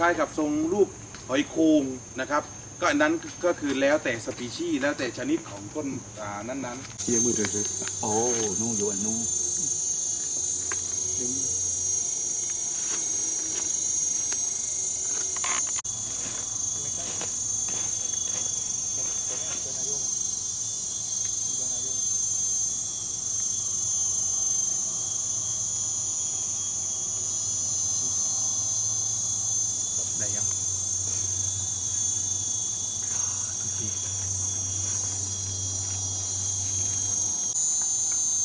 ล้ายๆกับทรงรูปหอยโครงนะครับ ก็อันนั้นก็คือแล้วแต่สปีชีส์แล้วแต่ชนิดของต้นอ่านั้นๆ เยี่ยมือเถอะโอ้นู่อยู่อันนู้น ได้ยัง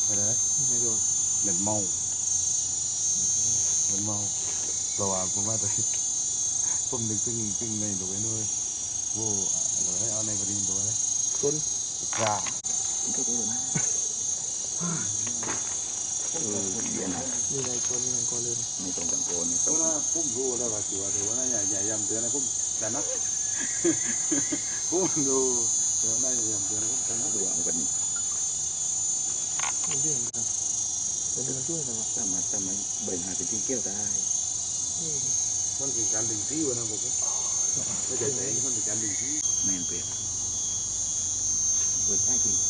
ไปเลยไม่โดนเหม็นเมาเหม็นเมาเราอะผมว่าแต่ผมนึกถึงถึงในตัวไอ้ด้วยโว้อะไรเอาในกระดิ่งตัวเลยต้นกล้าก็ได้นะ เออเดี๋ยวนะนี่นายตัวนี่นายก็เลยไม่ต้องกังวลไม่เพต้องราะว่าผมรู้แล้วว่าตัวแต่ว่าน่าอย่าอย่าย้ำเตือนนะผมแต่นะผมดูเดี๋ยวน่าอย่าย้ำเตือนนะผมแต่นะระวังกันมันเรื่องกันเป็นเรื่องช่วยแต่ว่าสามารถทำให้ใบหน้าเป็นที่เกี่ยวได้มันคือการดึงที่วะนะผมไม่ใช่แต่มันเป็นการดึงที่แมนเปลี่ยนเปิดใช่จริงโอ้ตรงนี้ด้วยตรงนี้ตรงนี้ด้วยตรงนี้ตามนี้คนของเราเนี่ยวันนี้คือว่าที่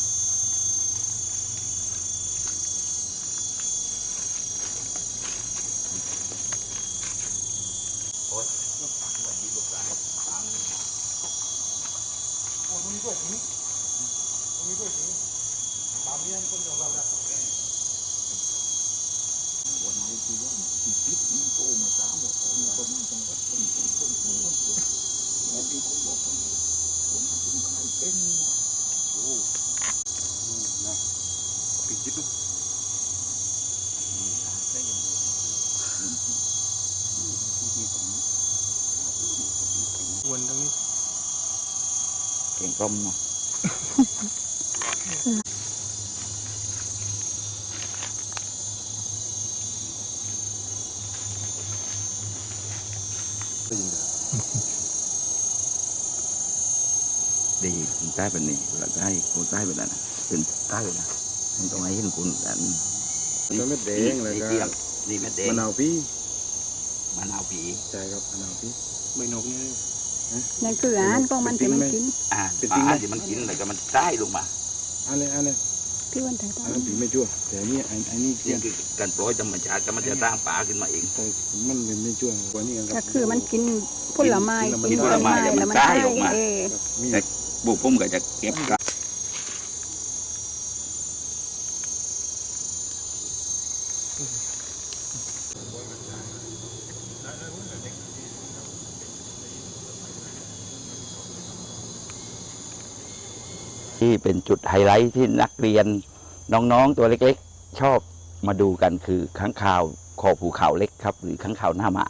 คิดมันโตมาสามวันมันประมาณจังหวัดคนคนคนคนคนคนแล้วมีคนบอกว่าผมมาถึงใครเป็นโอ้ นะปิดจิตดูได้ยังไงที่ของวนตรงนี้เก่งกลมเนาะได้ยินเลยดีคนใต้เป็นนี่เราได้คนใต้เป็นอะไรเป็นใต้เลยนะมันต้องให้เห็นคนกันมันเม็ดแดงเลยนี่คเกี่ยรังบนี่เม็ดแดงมะนาวพี่มะนาวผีใช่ครับมะนาวพี่ใบนกนี่ นั่นคืออาหารของมันที่มันกินอ่าเป็นปจริงไหมลาที่มันกินแล้วก็มันใต้ลงมาอันนี้อันนี้พี่วันไทยตออันนนั้นผีไม่ชั่วแต่อันนี้อันอันนี้เกี่นี่ยงคือการปล่อยธรรมชาติก็มันจะสร้างปลาขึ้นมาเองแต่มันเป็นไม่ชั่วกว่านี้กันคก็รับคือมันกินผลไม้กิกินนผผลลไม้ไม้แล้แล้ววมัมันนได้ได้ออกมาเออครับมีบุกพุ่มก็จะเก็บกลั ที่เป็นจุดไฮไลท์ที่นักเรียนน้องๆตัวเล็กๆ ชอบมาดูกันคือค้างคาวคอภูเขาเล็กครับ หรือค้างคาวหน้าหมา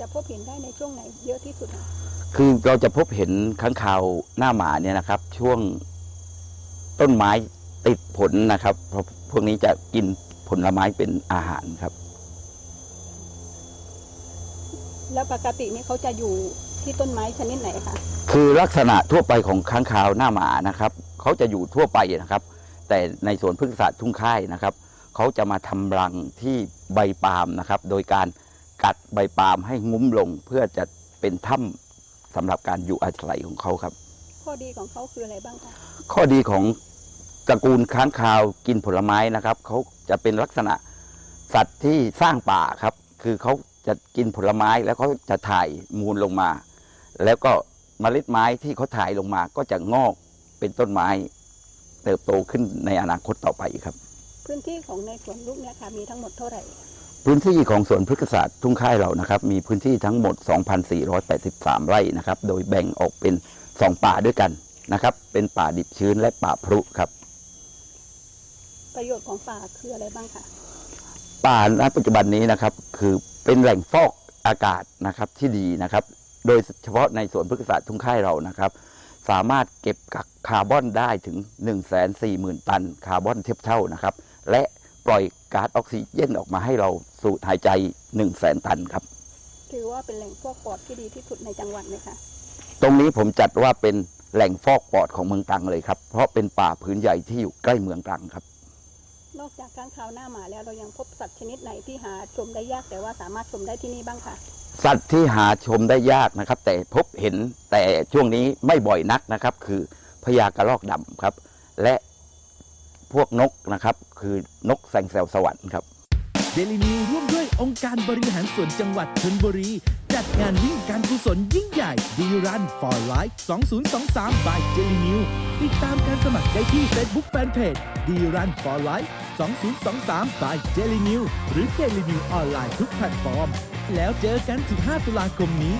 จะพบเห็นได้ในช่วงไหนเยอะที่สุดอะคือเราจะพบเห็นค้างคาวหน้าหมาเนี่ยนะครับ ช่วงต้นไม้ติดผลนะครับ เพราะพวกนี้จะกินผลไม้เป็นอาหารครับ แล้วปกตินี่เขาจะอยู่ ที่ต้นไม้ชนิดไหนคะคือลักษณะทั่วไปของค้างคาวหน้าหมานะครับเขาจะอยู่ทั่วไปนะครับ แต่ในสวนพฤกษศาสตร์ทุ่งค่ายนะครับเขาจะมาทำรังที่ใบปาล์มนะครับ โดยการกัดใบปาล์มให้งุ้มลงเพื่อจะเป็นถ้ำสำหรับการอยู่อาศัยของเขาครับ ข้อดีของเขาคืออะไรบ้างคะข้อดีของตระกูลค้างคาวกินผลไม้นะครับเขาจะเป็นลักษณะสัตว์ที่สร้างป่าครับ คือเขาจะกินผลไม้แล้วเขาจะถ่ายมูลลงมา แล้วก็เมล็ดไม้ที่เขาถ่ายลงมาก็จะงอกเป็นต้นไม้ เติบโตขึ้นในอนาคตต่อไปครับ พื้นที่ของในสวนลูกเนี่ยค่ะมีทั้งหมดเท่าไหร่ พื้นที่ของสวนพฤกษศาสตร์ทุ่งค่ายเรานะครับ มีพื้นที่ทั้งหมด 2,483 ไร่นะครับ โดยแบ่งออกเป็น 2 ป่าด้วยกันนะครับ เป็นป่าดิบชื้นและป่าพรุครับ ประโยชน์ของป่าคืออะไรบ้างคะป่าณปัจจุบันนี้นะครับ คือเป็นแหล่งฟอกอากาศนะครับที่ดีนะครับ โดยเฉพาะในสวนพฤกษศาสตร์ทุ่งค่ายเรานะครับ สามารถเก็บกักคาร์บอนได้ถึง 1 4 0 0 0 0 ตันคาร์บอนเทียบเท่านะครับ และปล่อยก๊าซออกซิเจนออกมาให้เราสูดหายใจ 1 0 0 0 0แตันครับ ถือว่าเป็นแหล่งฟอกปอดที่ดีที่สุดในจังหวัดเลยค่ะตรงนี้ผมจัดว่าเป็นแหล่งฟอกปอดของเมืองตรังเลยครับ เพราะเป็นป่าพื้นใหญ่ที่อยู่ใกล้เมืองตรังครับ นอกจากค้างคาวหน้าหมาแล้วเรายังพบสัตว์ชนิดไหนที่หาชมได้ยากแต่ว่าสามารถชมได้ที่นี่บ้างคะ สัตว์ที่หาชมได้ยากนะครับ แต่พบเห็นแต่ช่วงนี้ไม่บ่อยนักนะครับ คือพญากระรอกดำครับ และพวกนกนะครับ คือนกแสงแซวสวรรค์ครับเดลินิวร่วมด้วยองค์การบริหารส่วนจังหวัดชนบุรี จัดงานวิ่งการกุศลยิ่งใหญ่ดีรัน for life 2023 by เดลินิวติดตามการสมัครได้ที่ Facebook Fanpage ดีรัน for life 2023 by เดลินิวหรือเดลินิวออนไลน์ทุกแพลตฟอร์ม แล้วเจอกัน 15 ตุลาคมนี้